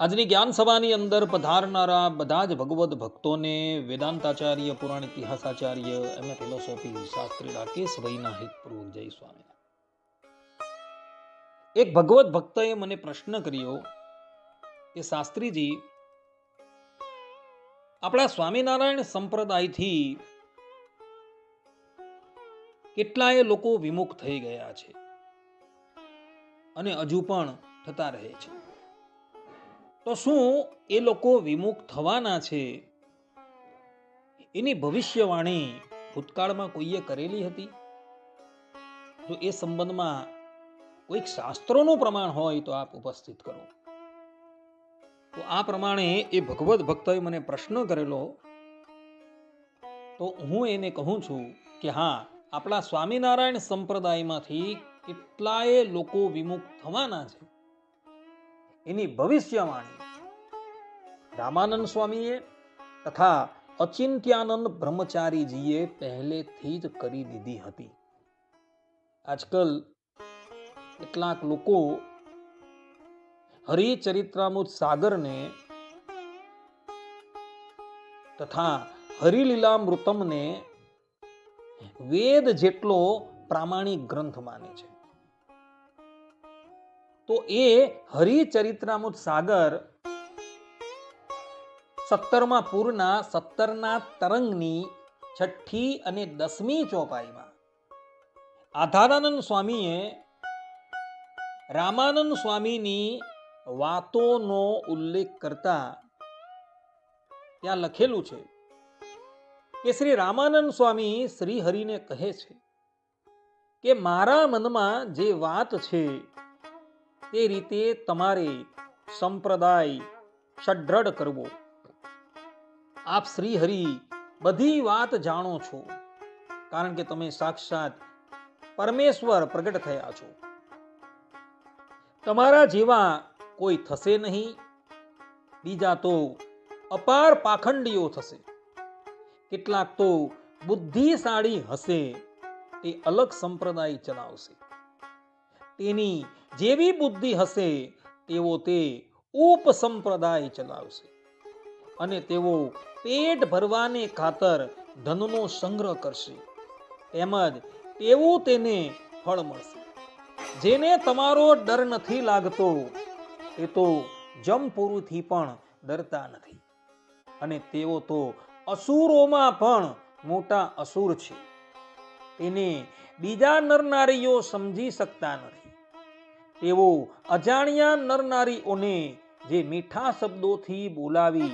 આજની જ્ઞાન સભાની અંદર પધારનારા બધા જ ભગવદ્ ભક્તોને વેદાંતાચાર્ય પુરાણ ઇતિહાસાચાર્ય એમ ફિલોસોફી શાસ્ત્રી રાકેશભાઈના હિતપૂર્વક જય સ્વામી એક ભગવત ભક્તએ મને પ્રશ્ન કર્યો કે, શાસ્ત્રીજી, આપણા સ્વામિનારાયણ સંપ્રદાયથી કેટલાય લોકો વિમુખ થઈ ગયા છે અને હજુ પણ થતા રહે છે. તો શું એ લોકો વિમુખ થવાના છે? એની ભવિષ્યવાણી ભૂતકાળમાં કોઈએ કરેલી હતી? જો એ સંબંધમાં કોઈક શાસ્ત્રોનું પ્રમાણ હોય તો આપ ઉપસ્થિત કરો. તો આ પ્રમાણે એ ભગવત ભક્તોએ મને પ્રશ્ન કરેલો, તો હું એને કહું છું કે હા, આપણા સ્વામિનારાયણ સંપ્રદાયમાંથી કેટલાય લોકો વિમુખ થવાના છે. એની ભવિષ્યવાણી. રામાનંદ સ્વામીએ તથા અચિંત્યાનંદ બ્રહ્મચારીજીએ પહેલેથી જ કરી દીધી હતી. આજકાલ કેટલાક લોકો હરિચરિત્રામૃત સાગરને તથા હરિલીલામૃતમને વેદ જેટલો પ્રામાણિક ગ્રંથ માને છે. તો એ હરિચરિત્રામૃત સાગર સત્તરમા પૂરના સત્તરના તરંગની છઠ્ઠી અને દસમી ચોપાઈમાં. આધારાનંદ સ્વામીએ રામાનંદ સ્વામીની વાતોનો ઉલ્લેખ કરતા ત્યાં લખેલું છે કે શ્રી રામાનંદ સ્વામી શ્રી હરિને કહે છે કે મારા મનમાં જે વાત છે તે રીતે તમારે સંપ્રદાય સદ્રઢ કરવો. આપ શ્રી હરિ બધી વાત જાણો છો, કારણ કે તમે સાક્ષાત પરમેશ્વર પ્રગટ થયા છો. તમારા જેવા કોઈ થશે નહીં, બીજા તો અપાર પાખંડીઓ થશે. કેટલાક તો બુદ્ધિશાળી હશે, તે અલગ સંપ્રદાય ચલાવશે. તેની જેવી બુદ્ધિ હશે, તેવો તે ઉપસંપ્રદાય ચલાવશે. અને તેઓ પેટ ભરવાને ખાતર ધનનો સંગ્રહ કરશે. તેમજ તેવું તેને ફળ મળશે. જેને તમારો ડર નથી લાગતો, એ તો જમપુરુથી પણ ડરતા નથી. અને તેઓ તો અસુરોમાં પણ મોટા અસુર છે. તેને બીજા નરનારીઓ સમજી શકતા નથી. તેઓ અજાણ્યા નરનારીઓને જે મીઠા શબ્દોથી બોલાવી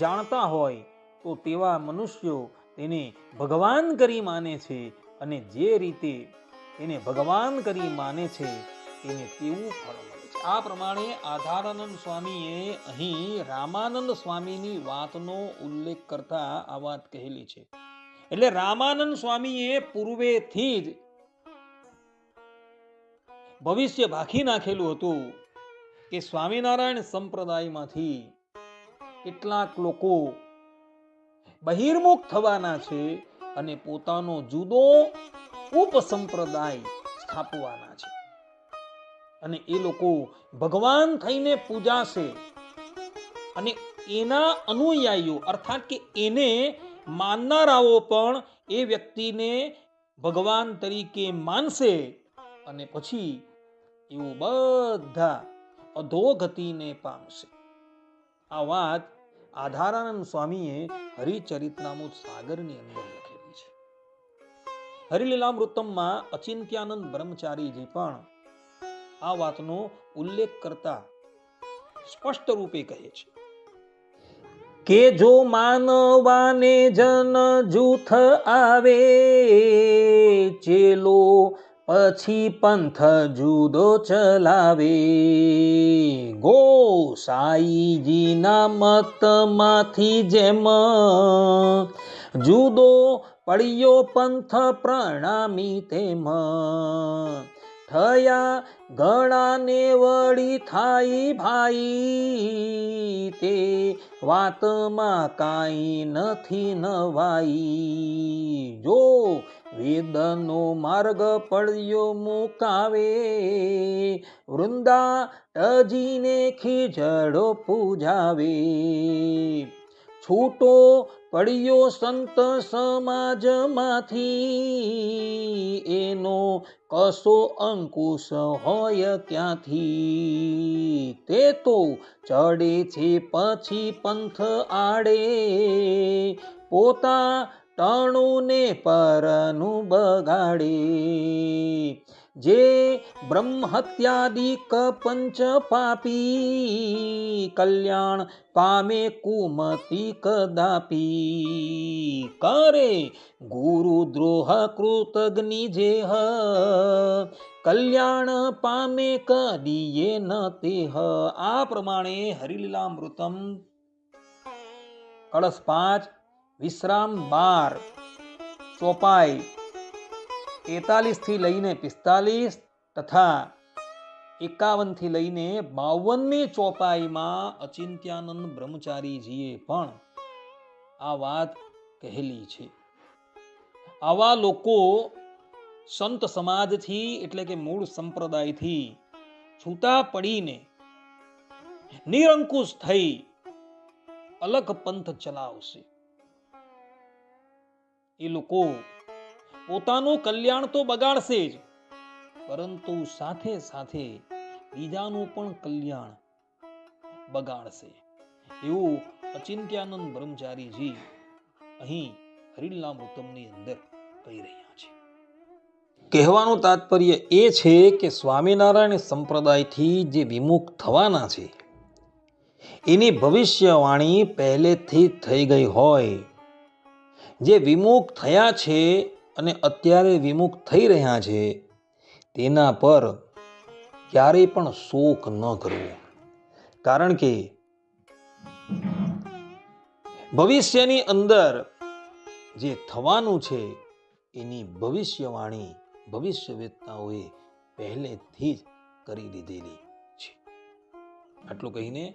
જાણતા હોય, તો તેવા મનુષ્યો તેને ભગવાન કરી માને છે અને જે રીતે તેને ભગવાન કરી માને છે, તેને તેવું ફળ મળે છે. આ પ્રમાણે આધારાનંદ સ્વામીએ અહીં રામાનંદ સ્વામીની વાતનો ઉલ્લેખ કરતા આ વાત કહેલી છે. એટલે રામાનંદ સ્વામીએ પૂર્વેથી જ ભવિષ્ય ભાખી નાખેલું હતું કે સ્વામિનારાયણ સંપ્રદાયમાંથી કેટલાક લોકો બહિર્મુખ થવાના છે અને પોતાનો જુદો ઉપસંપ્રદાય સ્થાપવાના છે. અને એ લોકો ભગવાન થઈને પૂજાશે અને એના અનુયાયીઓ અર્થાત કે એને માનનારાઓ પણ એ વ્યક્તિને ભગવાન તરીકે માનશે અને પછી એવું બધા અધોગતિને પામશે. આ વાત આધારાનંદ સ્વામીએ હરિચરિત્રામૃત સાગરની અંદર લખેલી છે. હરિલીલામૃતમમાં અચિંત્યાનંદ બ્રહ્મચારીજી પણ આ વાતનો ઉલ્લેખ કરતા સ્પષ્ટ રૂપે કહે છે. કે જો માનવાને જન જૂથ આવે, ચેલો પછી પંથ જુદો ચલાવે. ગોસાઈજીના મતમાંથી જેમ જુદો પડ્યો પંથ પ્રણામી તેમ. થયા ગળાને વળી થાય ભાઈ. વાતમાં કાંઈ નથી નવાઈ. જો વેદનો માર્ગ પડ્યો મુકાવે વૃંદા તજીને ખીજડો પૂજાવે. છૂટો પડ્યો સંત સમાજમાંથી. એનો કશો અંકુશ હોય ક્યાંથી? તે તો ચડે છે પછી પંથ આડે. પોતા ટણુને પરનું બગાડે. જે બ્રહ્મહત્યાદિ કપંચ પંચ પાપી કલ્યાણ પામે કુમતી કદાપી. કરે ગુરુ દ્રોહ કૃતજ્ઞ હ કલ્યાણ પામે કદીએ ન તેહ. આ પ્રમાણે હરિલીલામૃતમ કળશ પાંચ, વિશ્રામ બાર, ચોપાઈ તેતાલીસથી લઈને પિસ્તાલીસ તથા એકાવનથી લઈને બાવનમી ચોપાઈમાં અચિંત્યાનંદ બ્રહ્મચારીજીએ પણ આ વાત કહેલી છે. આવા લોકો સંત સમાજથી એટલે કે મૂળ સંપ્રદાયથી છૂટા પડીને નિરંકુશ થઈ અલગ પંથ ચલાવશે. એ લોકો પોતાનું કલ્યાણ તો બગાડશે જ. પરંતુ સાથે સાથે બીજાનું પણ કલ્યાણ બગાડશે. એવું અચિંત્યાનંદ બ્રહ્મચારીજી અહીં હરિલામૃતમની અંદર કહી રહ્યા છે. કહેવાનું તાત્પર્ય એ છે કે સ્વામિનારાયણ સંપ્રદાયથી જે વિમુખ થવાના છે, એની ભવિષ્યવાણી પહેલેથી થઈ ગઈ હોય. જે વિમુખ થયા છે અને અત્યારે વિમુખ થઈ રહ્યા છે, તેના પર ક્યારેય પણ શોક ન કરવો. કારણ કે ભવિષ્યની અંદર જે થવાનું છે, એની ભવિષ્યવાણી ભવિષ્યવેત્તાઓએ પહેલેથી જ કરી દીધેલી છે. આટલું કહીને